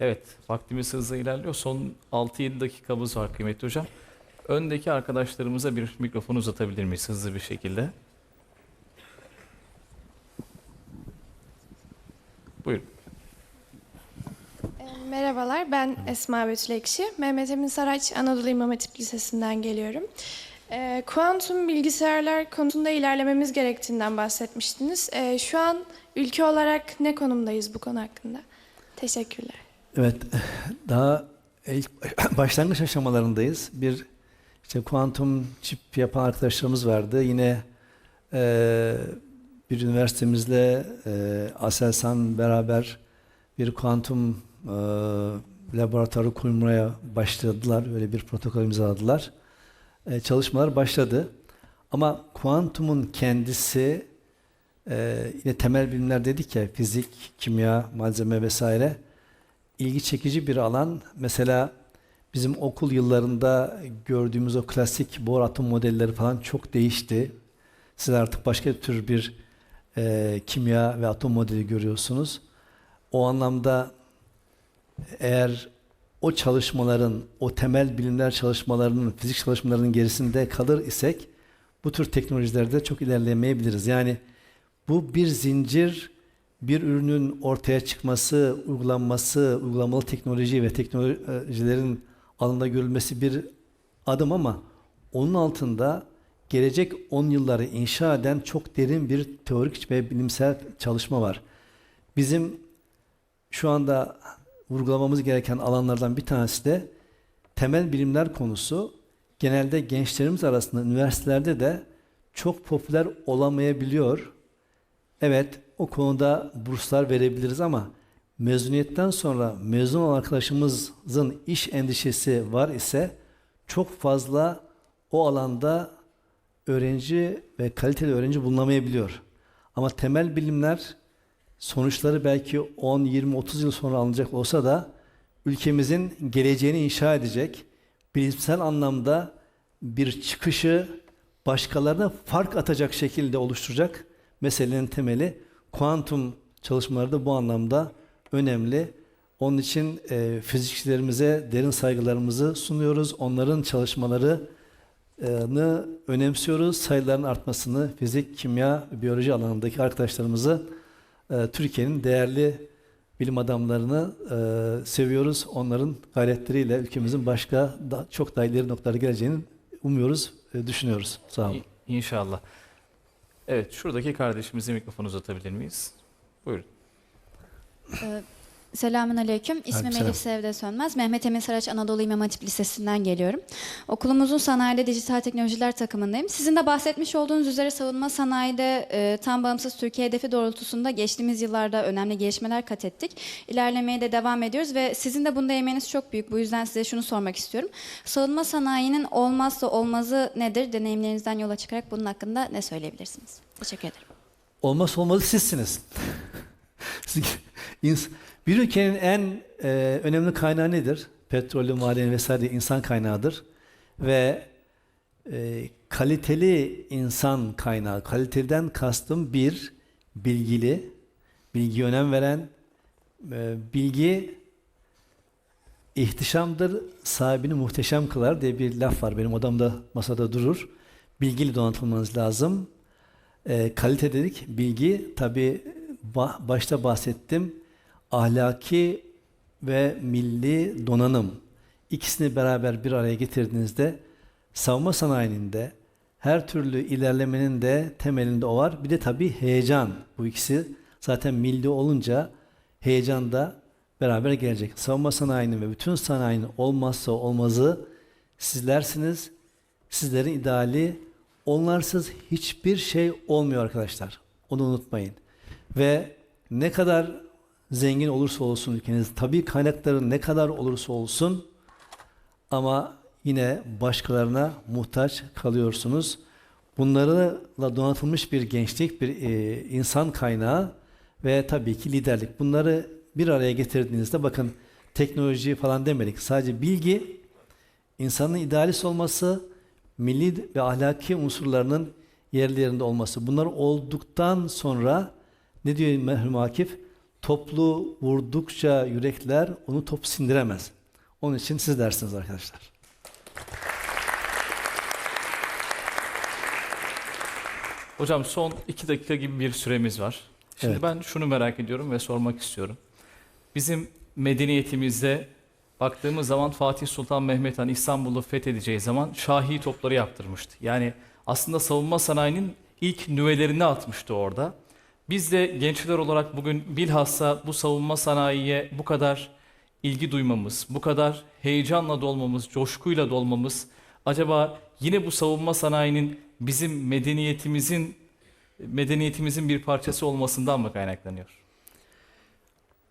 Evet, vaktimiz hızla ilerliyor. Son 6-7 dakikamız var kıymetli hocam. Öndeki arkadaşlarımıza bir mikrofon uzatabilir miyiz hızlı bir şekilde? Buyurun. E, Merhabalar, ben Esma Betül Ekşi. Mehmet Emin Saraç Anadolu İmam Hatip Lisesi'nden geliyorum. E, kuantum bilgisayarlar konusunda ilerlememiz gerektiğinden bahsetmiştiniz. E, şu an ülke olarak ne konumdayız bu konu hakkında? Teşekkürler. Evet, daha ilk başlangıç aşamalarındayız. Bir işte kuantum çip yapan arkadaşlarımız vardı. Yine eee, bir üniversitemizle eee Aselsan beraber bir kuantum eee, laboratuvarı kurmaya başladılar. Öyle bir protokol imzaladılar. Eee, çalışmalar başladı. Ama kuantumun kendisi eee, yine temel bilimler dedik ya fizik, kimya, malzeme vesaire ilgi çekici bir alan. Mesela bizim okul yıllarında gördüğümüz o klasik Bohr atom modelleri falan çok değişti. Siz artık başka tür bir e, kimya ve atom modeli görüyorsunuz. O anlamda eğer o çalışmaların, o temel bilimler çalışmalarının, fizik çalışmalarının gerisinde kalır isek bu tür teknolojilerde çok ilerleyemeyebiliriz. Yani bu bir zincir bir ürünün ortaya çıkması, uygulanması, uygulamalı teknoloji ve teknolojilerin alanında görülmesi bir adım ama onun altında gelecek 10 yılları inşa eden çok derin bir teorik ve bilimsel çalışma var. Bizim şu anda vurgulamamız gereken alanlardan bir tanesi de temel bilimler konusu genelde gençlerimiz arasında üniversitelerde de çok popüler olamayabiliyor. Evet, o konuda burslar verebiliriz ama mezuniyetten sonra mezun olan arkadaşımızın iş endişesi var ise çok fazla o alanda öğrenci ve kaliteli öğrenci bulunamayabiliyor. Ama temel bilimler sonuçları belki 10, 20, 30 yıl sonra alınacak olsa da ülkemizin geleceğini inşa edecek, bilimsel anlamda bir çıkışı başkalarına fark atacak şekilde oluşturacak meselenin temeli kuantum çalışmaları da bu anlamda önemli. Onun için e, fizikçilerimize derin saygılarımızı sunuyoruz. Onların çalışmalarını önemsiyoruz. Sayıların artmasını fizik, kimya, biyoloji alanındaki arkadaşlarımızı e, Türkiye'nin değerli bilim adamlarını e, seviyoruz. Onların gayretleriyle ülkemizin başka da, çok daha ileri noktalara geleceğini umuyoruz, e, düşünüyoruz. Sağ olun. İnşallah. Evet, şuradaki kardeşimize mikrofon uzatabilir miyiz? Buyurun. Ee, Selamun Aleyküm. İsmim. Elif Sevde Sönmez. Mehmet Emin Saraç Anadolu İmam Hatip Lisesi'nden geliyorum. Okulumuzun sanayide dijital teknolojiler takımındayım. Sizin de bahsetmiş olduğunuz üzere savunma sanayide e, tam bağımsız Türkiye hedefi doğrultusunda geçtiğimiz yıllarda önemli gelişmeler kat ettik. İlerlemeye de devam ediyoruz ve sizin de bunda emeğiniz çok büyük. Bu yüzden size şunu sormak istiyorum. Savunma sanayinin olmazsa olmazı nedir? Deneyimlerinizden yola çıkarak bunun hakkında ne söyleyebilirsiniz? Teşekkür ederim. Olmazsa olmazı sizsiniz. Siz- bir ülkenin en e, önemli kaynağı nedir? Petrolü, maden vesaire insan kaynağıdır. Ve e, kaliteli insan kaynağı, kaliteden kastım bir, bilgili, bilgi önem veren, e, bilgi ihtişamdır, sahibini muhteşem kılar diye bir laf var. Benim odamda masada durur. Bilgili donatılmanız lazım. E, kalite dedik, bilgi tabi başta bahsettim. Ahlaki ve milli donanım ikisini beraber bir araya getirdiğinizde savunma sanayinin de her türlü ilerlemenin de temelinde o var. Bir de tabi heyecan. Bu ikisi zaten milli olunca heyecan da beraber gelecek. Savunma sanayinin ve bütün sanayinin olmazsa olmazı sizlersiniz. Sizlerin ideali onlarsız hiçbir şey olmuyor arkadaşlar. Onu unutmayın. Ve ne kadar zengin olursa olsun ülkeniz, tabii kaynakları ne kadar olursa olsun ama yine başkalarına muhtaç kalıyorsunuz. Bunlarla donatılmış bir gençlik, bir e, insan kaynağı ve tabii ki liderlik. Bunları bir araya getirdiğinizde bakın teknoloji falan demedik. Sadece bilgi, insanın idealist olması, milli ve ahlaki unsurlarının yerli yerinde olması. Bunlar olduktan sonra ne diyor merhum Akif? Toplu vurdukça yürekler onu top sindiremez. Onun için siz dersiniz arkadaşlar. Hocam son iki dakika gibi bir süremiz var. Şimdi Evet. ben şunu merak ediyorum ve sormak istiyorum. Bizim medeniyetimizde baktığımız zaman Fatih Sultan Mehmet Han İstanbul'u fethedeceği zaman Şahi topları yaptırmıştı. Yani aslında savunma sanayinin ilk nüvelerini atmıştı orada. Biz de gençler olarak bugün bilhassa bu savunma sanayiye bu kadar ilgi duymamız, bu kadar heyecanla dolmamız, coşkuyla dolmamız acaba yine bu savunma sanayinin bizim medeniyetimizin medeniyetimizin bir parçası olmasından mı kaynaklanıyor?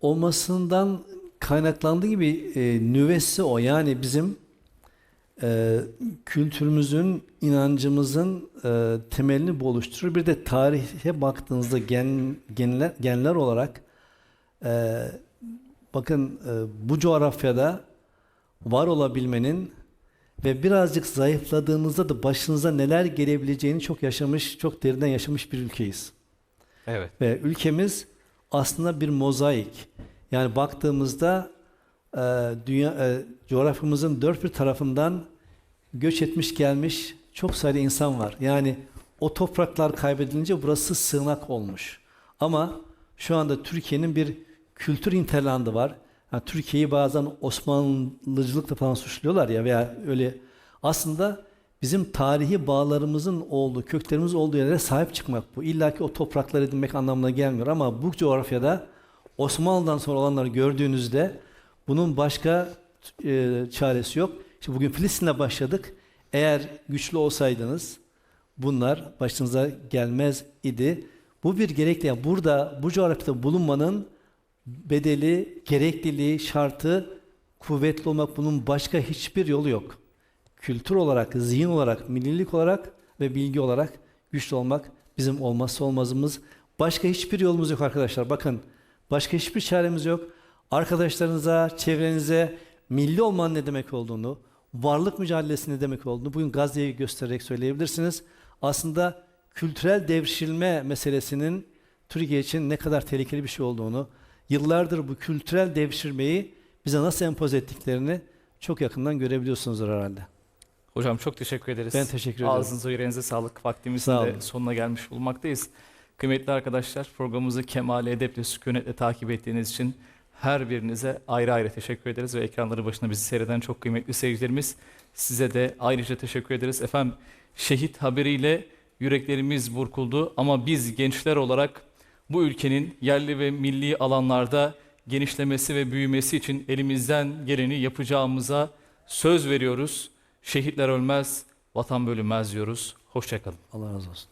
olmasından kaynaklandığı gibi e, nüvesi o. Yani bizim e, kültürümüzün, inancımızın e, temelini bu oluşturur. Bir de tarihe baktığınızda gen, genler, genler olarak e, bakın e, bu coğrafyada var olabilmenin ve birazcık zayıfladığınızda da başınıza neler gelebileceğini çok yaşamış, çok derinden yaşamış bir ülkeyiz. Evet. Ve ülkemiz aslında bir mozaik. Yani baktığımızda e, dünya e, coğrafyamızın dört bir tarafından göç etmiş gelmiş çok sayıda insan var. Yani o topraklar kaybedilince burası sığınak olmuş. Ama şu anda Türkiye'nin bir kültür interlandı var. Yani Türkiye'yi bazen Osmanlıcılıkla falan suçluyorlar ya veya öyle. Aslında bizim tarihi bağlarımızın olduğu, köklerimiz olduğu yerlere sahip çıkmak bu. İlla ki o toprakları edinmek anlamına gelmiyor ama bu coğrafyada Osmanlı'dan sonra olanları gördüğünüzde bunun başka e, çaresi yok. İşte bugün Filistin'le başladık. Eğer güçlü olsaydınız bunlar başınıza gelmez idi. Bu bir gerekli. Yani burada bu coğrafyada bulunmanın bedeli, gerekliliği, şartı kuvvetli olmak bunun başka hiçbir yolu yok. Kültür olarak, zihin olarak, millilik olarak ve bilgi olarak güçlü olmak bizim olmazsa olmazımız. Başka hiçbir yolumuz yok arkadaşlar. Bakın başka hiçbir çaremiz yok. Arkadaşlarınıza, çevrenize milli olmanın ne demek olduğunu, varlık mücadelesi ne demek olduğunu bugün Gazze'yi göstererek söyleyebilirsiniz. Aslında kültürel devşirme meselesinin Türkiye için ne kadar tehlikeli bir şey olduğunu, yıllardır bu kültürel devşirmeyi bize nasıl empoze ettiklerini çok yakından görebiliyorsunuzdur herhalde. Hocam çok teşekkür ederiz. Ben teşekkür ederim. Ağzınıza yüreğinize sağlık. Vaktimizin Sağ de sonuna gelmiş bulunmaktayız. Kıymetli arkadaşlar programımızı kemal edeple sükunetle takip ettiğiniz için her birinize ayrı ayrı teşekkür ederiz ve ekranları başında bizi seyreden çok kıymetli seyircilerimiz size de ayrıca teşekkür ederiz. Efendim şehit haberiyle yüreklerimiz burkuldu ama biz gençler olarak bu ülkenin yerli ve milli alanlarda genişlemesi ve büyümesi için elimizden geleni yapacağımıza söz veriyoruz. Şehitler ölmez, vatan bölünmez diyoruz. Hoşçakalın. Allah razı olsun.